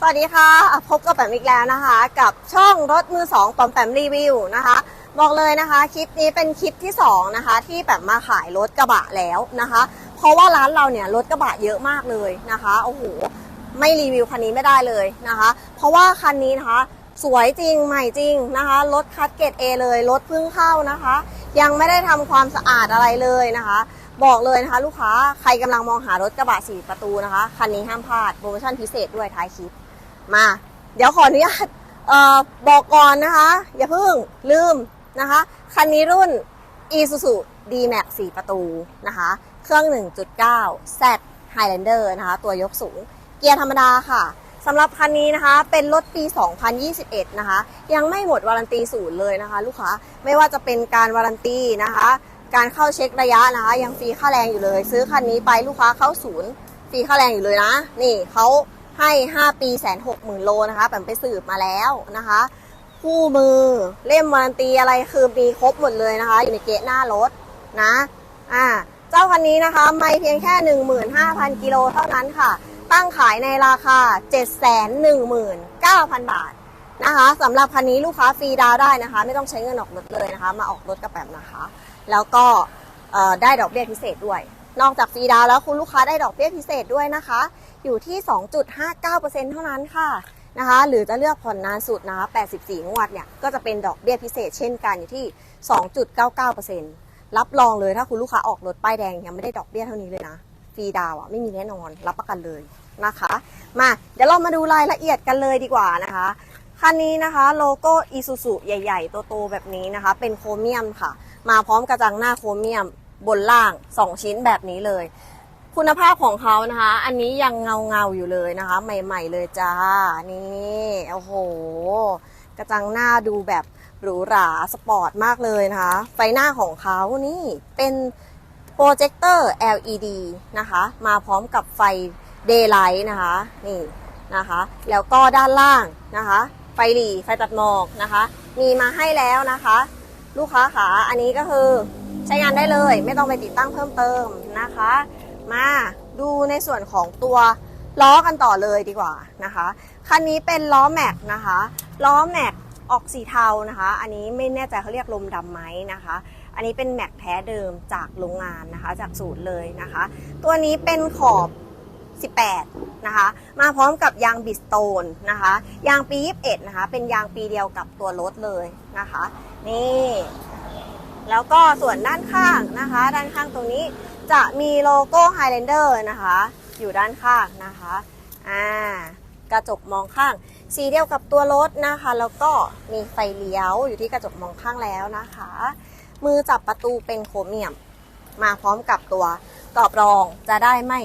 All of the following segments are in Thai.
สวัสดีค่ะพบกับแปมอีกแล้วนะคะ กับช่องรถมือสองปอมแปมรีวิวนะคะ บอกเลยนะคะ คลิปนี้เป็นคลิปที่สองนะคะที่แบบมาขายรถกระบะแล้วนะคะ เพราะว่าร้านเราเนี่ยรถกระบะเยอะมากเลยนะคะโอ้โหไม่รีวิวคันนี้ไม่ได้เลยนะคะ เพราะว่าคันนี้นะคะสวยจริงใหม่จริงนะคะรถคัดเกรดเอเลยรถเพิ่งเข้านะคะ ยังไม่ได้ทำความสะอาดอะไรเลยนะคะ บอกเลยนะคะ ลูกค้าใครกำลังมองหารถกระบะสี่ประตูนะคะคันนี้ห้ามพลาดโปรโมชั่นพิเศษด้วยท้ายคลิป มา เดี๋ยวขออนุญาตบอกก่อนนะคะ อย่าเพิ่งลืมนะคะ คันนี้รุ่น Isuzu D-Max 4 ประตูนะคะ เครื่อง 1.9 Z Highlander นะคะ ตัวยกสูง เกียร์ธรรมดาค่ะสำหรับคันนี้นะคะ เป็นรถปี 2021 นะคะ ยังไม่หมดวารันตีศูนย์เลยนะคะ ลูกค้า ไม่ว่าจะเป็นการวารันตีนะคะ การเข้าเช็คระยะนะคะ ยังฟรีค่าแรงอยู่เลย ซื้อคันนี้ไปลูกค้าเข้าศูนย์ฟรีค่าแรงอยู่เลยนะ นี่เขา ให้ 5 ปีแสนหกหมื่นโลนะคะแปมไปสืบมาแล้วนะคะ คู่มือเล่มวารันตีอะไรคือมีครบหมดเลยนะคะ อยู่ในเกะหน้ารถนะอ่าเจ้าคันนี้นะคะไม่เพียงแค่ 15,000 กิโลเท่านั้นค่ะ ตั้งขายในราคา 719,000 บาทนะคะสำหรับคันนี้ลูกค้าฟรีดาวได้นะคะ ไม่ต้องใช้เงินออกรถเลยนะคะ มาออกรถกับแปมนะคะ แล้วก็ได้ดอกเบี้ยพิเศษด้วย นอกจากฟรีดาวแล้วคุณลูกค้าได้ดอกเบี้ยพิเศษด้วยนะคะ อยู่ที่ 2.59%เท่านั้นค่ะนะคะ หรือจะเลือกผ่อนนานสุดนะ84 งวดเนี่ย ก็จะเป็นดอกเบี้ยพิเศษเช่นกันอยู่ที่ 2.99%รับรองเลยถ้าคุณลูกค้าออกรถป้ายแดงยังไม่ได้ดอกเบี้ยเท่านี้เลยนะ ฟรีดาวอะไม่มีแน่นอน รับประกันเลยนะคะ มาเดี๋ยวเรามาดูรายละเอียดกันเลยดีกว่านะคะคันนี้นะคะโลโก้อีซูซูใหญ่ๆ โตๆแบบนี้นะคะ เป็นโครเมียมค่ะ มาพร้อมกระจังหน้าโครเมียมบนล่าง 2 ชิ้นแบบนี้เลย คุณภาพของเขานะคะ อันนี้ยังเงาเงาอยู่เลยนะคะ ใหม่ ๆ เลยจ้า นี่โอ้โห กระจังหน้าดูแบบหรูหราสปอร์ตมากเลยนะคะ ไฟหน้าของเขานี่เป็นโปรเจคเตอร์ LED นะคะ มาพร้อมกับไฟ Daylight นะคะ นี่นะคะ แล้วก็ด้านล่างนะคะ ไฟหลีไฟตัดหมอกนะคะ มีมาให้แล้วนะคะ ลูกค้าขาอันนี้ก็คือใช้งานได้เลย ไม่ต้องไปติดตั้งเพิ่มเติมนะคะ มาดูในส่วนของตัวล้อกันต่อเลยดีกว่านะคะ คันนี้เป็นล้อแม็กนะคะ ล้อแม็กออกสีเทานะคะ อันนี้ไม่แน่ใจเขาเรียกลมดำไหมนะคะ อันนี้เป็นแม็กแท้เดิมจากโรงงานนะคะ จากสูตรเลยนะคะ ตัวนี้เป็นขอบ 18 นะคะ มาพร้อมกับยางบิสโตนนะคะ ยางปี 21 นะคะ เป็นยางปีเดียวกับตัวรถเลยนะคะ นี่ แล้วก็ส่วนด้านข้างนะคะ ด้านข้างตรงนี้ จะมีโลโก้ Highlander นะคะ อยู่ด้านข้างนะคะอ่ากระจกมองข้าง สีเดียวกับตัวรถนะคะ แล้วก็มีไฟเลี้ยวอยู่ที่กระจกมองข้างแล้วนะคะ มือจับประตูเป็นโครเมียม มาพร้อมกับตัวกรอบรองจะได้ไม่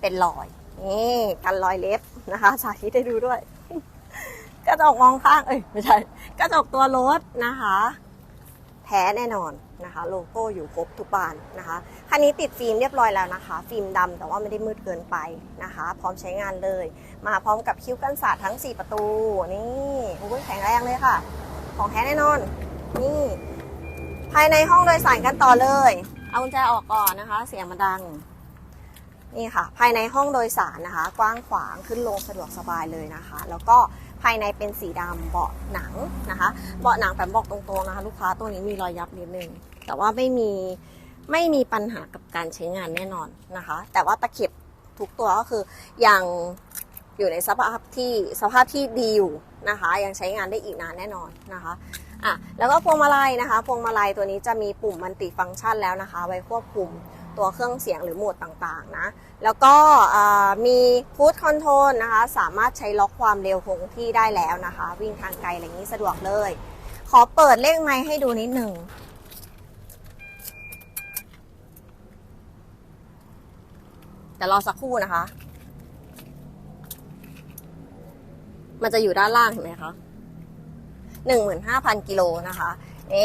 เป็นรอยนี่กันรอยเล็บนะคะสาธิตให้ดูด้วย กระจกมองข้างเอ้ยไม่ใช่ กระจกตัวรถนะคะ แท้แน่นอน นะคะ โลโก้อยู่ครบทุกบานนะคะคันนี้ติดฟิล์มเรียบร้อยแล้วนะคะ ฟิล์มดำแต่ว่าไม่ได้มืดเกินไปนะคะ พร้อมใช้งานเลย มาพร้อมกับคิ้วกันศาสตร์ทั้ง 4 ประตูนี่โอ้ยแข็งแรงเลยค่ะ ของแท้แน่นอน นี่ ภายในห้องโดยสารกันต่อเลย เอากุญแจออกก่อนนะคะ เสียงมันดังนี่ค่ะ ภายในห้องโดยสารนะคะ กว้างขวางขึ้นลงสะดวกสบายเลยนะคะ แล้วก็ ภายในเป็นสีดำเบาะหนังนะคะ เบาะหนังแปมบอกตรงๆนะคะ ลูกค้าตัวนี้มีรอยยับนิดนึง แต่ว่าไม่มีไม่มีปัญหากับการใช้งานแน่นอนนะคะ แต่ว่าตะเข็บทุกตัวก็คือยังอยู่ในสภาพที่สภาพที่ดีอยู่นะคะ ยังใช้งานได้อีกนานแน่นอนนะคะอะแล้วก็พวงมาลัยนะคะ พวงมาลัยตัวนี้จะมีปุ่มมัลติฟังก์ชันแล้วนะคะ ไว้ควบคุม ตัวเครื่องเสียงหรือโหมดต่างๆนะ แล้วก็มีฟูดคอนโทรลนะคะ สามารถใช้ล็อกความเร็วคงที่ได้แล้วนะคะ วิ่งทางไกลอะไรนี้สะดวกเลย ขอเปิดเลขไม้ให้ดูนิดหนึ่งเดี๋ยวรอสักครู่นะคะ มันจะอยู่ด้านล่างเห็นไหมคะหนึ่งหมื่นห้าพันกิโลนะคะ เอ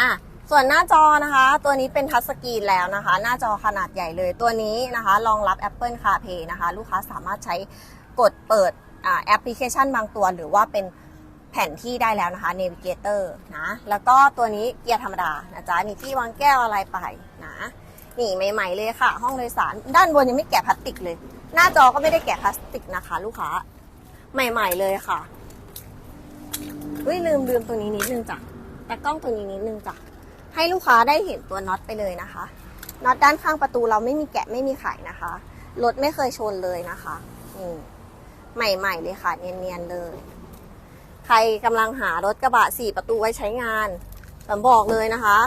อะ ส่วนหน้าจอนะคะ ตัวนี้เป็นทัชสกรีนแล้วนะคะ หน้าจอขนาดใหญ่เลยตัวนี้นะคะ รองรับ Apple CarPlay นะคะ ลูกค้าสามารถใช้กดเปิดแอปพลิเคชันบางตัว หรือว่าเป็นแผนที่ได้แล้วนะคะ Navigator นะ แล้วก็ตัวนี้เกียร์ธรรมดานะจ๊ะมีที่วางแก้วอะไรไปนะนี่ใหม่ ๆ เลยค่ะ ห้องโดยสาร ด้านบนยังไม่แกะพลาสติกเลย หน้าจอก็ไม่ได้แกะพลาสติกนะคะ ลูกค้า ใหม่ ๆ เลยค่ะอุ้ยลืมลืมตัวนี้นิดนึงจ้ะแต่กล้องตัวนี้นิดนึงจ้ะ ให้ลูกค้าได้เห็นตัวน็อตไปเลยนะคะ น็อตด้านข้างประตูเราไม่มีแกะไม่มีไขนะคะ รถไม่เคยชนเลยนะคะนี่ใหม่ๆเลยค่ะ เนียนๆเลย ใครกำลังหารถกระบะสี่ประตูไว้ใช้งานผมบอกเลยนะคะ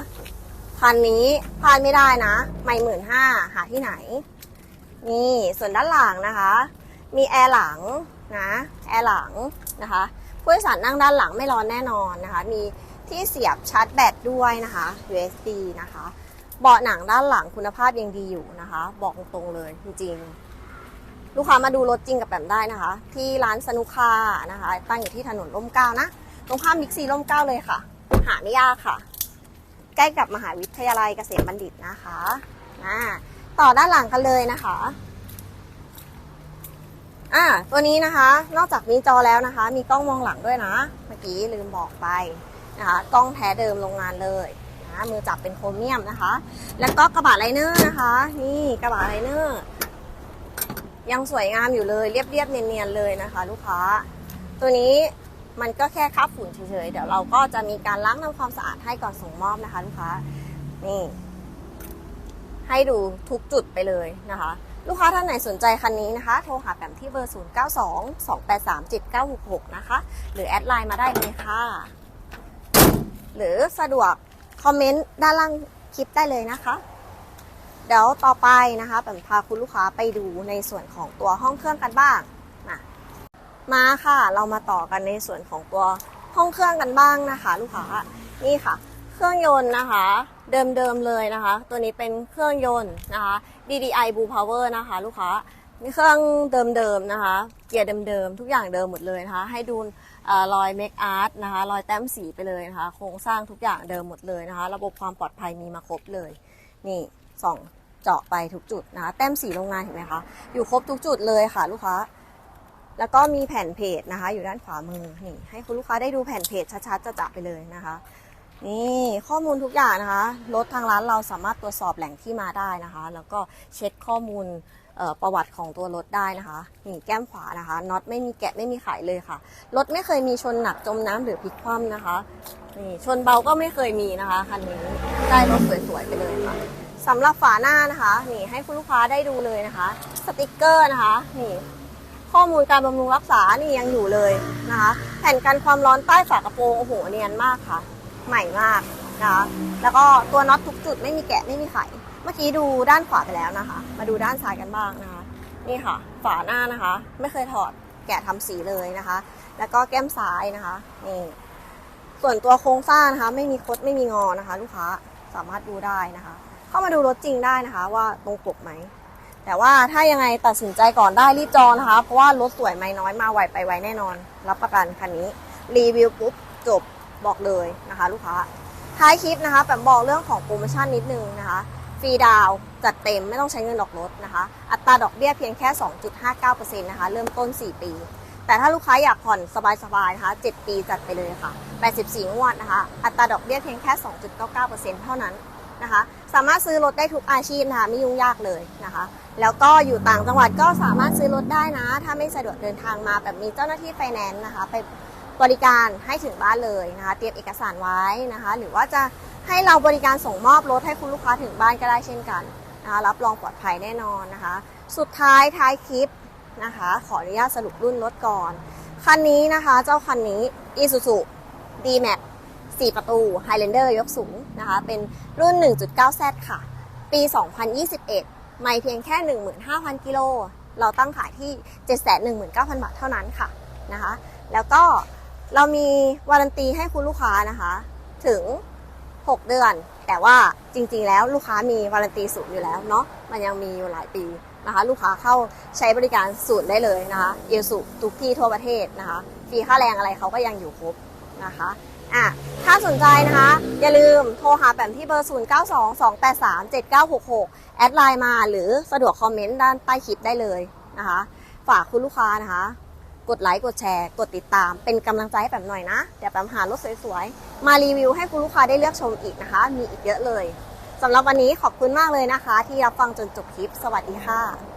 คันนี้พลาดไม่ได้นะไม่หมื่นห้าหาที่ไหน นี่ส่วนด้านหลังนะคะ มีแอร์หลังนะ แอร์หลังนะคะผู้โดยสารนั่งด้านหลังไม่ร้อนแน่นอนนะคะ มี ที่เสียบชาร์จแบตด้วยนะคะ USB นะคะ เบาะหนังด้านหลังคุณภาพยังดีอยู่นะคะ บอกตรงๆเลยจริงๆ ลูกค้ามาดูรถจริงกับแปมได้นะคะ ที่ร้านสนุกคานะคะ ตั้งอยู่ที่ถนนร่มเก้านะ ตรงข้ามมิกซีร่มเก้าเลยค่ะ หาไม่ยากค่ะ ใกล้กับมหาวิทยาลัยเกษมบัณฑิตนะคะอ่าต่อด้านหลังกันเลยนะคะอ่าตัวนี้นะคะ นอกจากมีจอแล้วนะคะ มีกล้องมองหลังด้วยนะ เมื่อกี้ลืมบอกไป นะคะกล้องแท้เดิมโรงงานเลยนะมือจับเป็นโครเมียมนะคะ แล้วก็กระบะไลเนอร์นะคะ นี่กระบะไลเนอร์ยังสวยงามอยู่เลยเรียบๆเนียนๆเลยนะคะ ลูกค้า ตัวนี้มันก็แค่คราบฝุ่นเฉยๆเดี๋ยวเราก็จะมีการล้างทำความสะอาดให้ก่อนส่งมอบนะคะ ลูกค้านี่ให้ดูทุกจุดไปเลยนะคะ ลูกค้าท่านไหนสนใจคันนี้นะคะ โทรหาแปมที่เบอร์ 0 9 2 2 8 3 7 9 6 6 นะคะ หรือแอดไลน์มาได้เลยค่ะ หรือสะดวกคอมเมนต์ด้านล่างคลิปได้เลยนะคะ เดี๋ยวต่อไปนะคะแปมพาคุณลูกค้าไปดูในส่วนของตัวห้องเครื่องกันบ้างมามาค่ะ เรามาต่อกันในส่วนของตัวห้องเครื่องกันบ้างนะคะ ลูกค้านี่ค่ะ เครื่องยนต์นะคะ เดิมๆเลยนะคะ ตัวนี้เป็นเครื่องยนต์นะคะ DDI Blue Power นะคะ ลูกค้า มีเครื่องเดิมๆนะคะ เกียร์เดิมๆทุกอย่างเดิมหมดเลยนะคะ ให้ดูอรอยเมคอาร์ตนะคะรอยแต้มสีไปเลยนะคะ โครงสร้างทุกอย่างเดิมหมดเลยนะคะ ระบบความปลอดภัยมีมาครบเลย นี่ส่องเจาะไปทุกจุดนะคะ แต้มสีโรงงานเห็นไหมคะ อยู่ครบทุกจุดเลยค่ะลูกค้า แล้วก็มีแผ่นเพจนะคะ อยู่ด้านขวามือ นี่ ให้คุณลูกค้าได้ดูแผ่นเพจชัดๆจะๆไปเลยนะคะ นี่ข้อมูลทุกอย่างนะคะ รถทางร้านเราสามารถตรวจสอบแหล่งที่มาได้นะคะ แล้วก็เช็คข้อมูล ประวัติของตัวรถได้นะคะนี่แก้มขวานะคะน็อตไม่มีแกะไม่มีไขเลยค่ะ รถไม่เคยมีชนหนักจมน้ำหรือพลิกคว่ำนะคะนี่ชนเบาก็ไม่เคยมีนะคะคันนี้ได้รถสวยๆไปเลยค่ะสำหรับฝาหน้านะคะนี่ให้คุณลูกค้าได้ดูเลยนะคะ สติกเกอร์นะคะนี่ข้อมูลการบำรุงรักษานี่ยังอยู่เลยนะคะ แผ่นกันความร้อนใต้ฝากระโปรงโอ้โหเนียนมากค่ะ ใหม่มากนะคะแล้วก็ตัวน็อตทุกจุดไม่มีแกะไม่มีไข เมื่อกี้ดูด้านขวาไปแล้วนะคะ มาดูด้านซ้ายกันบ้างนะคะ นี่ค่ะ ฝาหน้านะคะ ไม่เคยถอดแกะทำสีเลยนะคะ แล้วก็แก้มซ้ายนะคะนี่ส่วนตัวโครงสร้างนะคะ ไม่มีคดไม่มีงอนะคะ ลูกค้าสามารถดูได้นะคะ เข้ามาดูรถจริงได้นะคะ ว่าตรงปกไหมแต่ว่าถ้ายังไงตัดสินใจก่อนได้รีบจองนะคะ เพราะว่ารถสวยไม่น้อยมาไวไปไวแน่นอน รับประกันคันนี้ รีวิวปุ๊บจบบอกเลยนะคะ ลูกค้าท้ายคลิปนะคะแปมบอกเรื่องของโปรโมชั่นนิดนึงนะคะ รีดาวจัดเต็มไม่ต้องใช้เงินดอกรถนะคะ อัตราดอกเบี้ยเพียงแค่ 2.59%นะคะ เริ่มต้น 4 ปี แต่ถ้าลูกค้าอยากผ่อนสบายๆนะคะ 7 ปีจัดไปเลยค่ะ 84 งวดนะคะ อัตราดอกเบี้ยเพียงแค่ 2.99%เท่านั้นนะคะ สามารถซื้อรถได้ทุกอาชีพนะคะไม่ยุ่งยากเลยนะคะ แล้วก็อยู่ต่างจังหวัดก็สามารถซื้อรถได้นะ ถ้าไม่สะดวกเดินทางมาแบบมีเจ้าหน้าที่ไฟแนนซ์นะคะ ไปบริการให้ถึงบ้านเลยนะคะ เตรียมเอกสารไว้นะคะ หรือว่าจะ ให้เราบริการส่งมอบรถให้คุณลูกค้าถึงบ้านก็ได้เช่นกันนะคะรับรองปลอดภัยแน่นอนนะคะ สุดท้ายท้ายคลิปนะคะ ขออนุญาตสรุปรุ่นรถก่อน คันนี้นะคะเจ้าคันนี้ Isuzu D-Max 4 ประตู Highlander ยกสูงนะคะ เป็นรุ่น 1.9Z ค่ะ ปี 2021 ไม่เพียงแค่ 15,000 กิโล เราตั้งขายที่ 719,000 บาทเท่านั้นค่ะนะคะ แล้วก็เรามีวารันตีให้คุณลูกค้านะคะ ถึง 6 เดือน แต่ว่าจริงๆ แล้วลูกค้ามีวารันตีศูนย์อยู่แล้วเนาะมันยังมีอยู่หลายปีนะคะ ลูกค้าเข้าใช้บริการศูนย์ได้เลยนะคะเอลสุทุกที่ทั่วประเทศนะคะฟรีค่าแรงอะไรเขาก็ยังอยู่ครบนะคะอะถ้าสนใจนะคะ อย่าลืมโทรหาแปมที่เบอร์ 0 9 2 2 8 3 7 9 6 6 แอดไลน์มาหรือสะดวกคอมเมนต์ด้านใต้คลิปได้เลยนะคะ ฝากคุณลูกค้านะคะ กดไลค์ กดแชร์ กดติดตามเป็นกำลังใจให้แปมหน่อยนะ เดี๋ยวแปมหารถสวยๆ มารีวิวให้คุณลูกค้าได้เลือกชมอีกนะคะ มีอีกเยอะเลยสำหรับวันนี้ขอบคุณมากเลยนะคะ ที่รับฟังจนจบคลิป สวัสดีค่ะ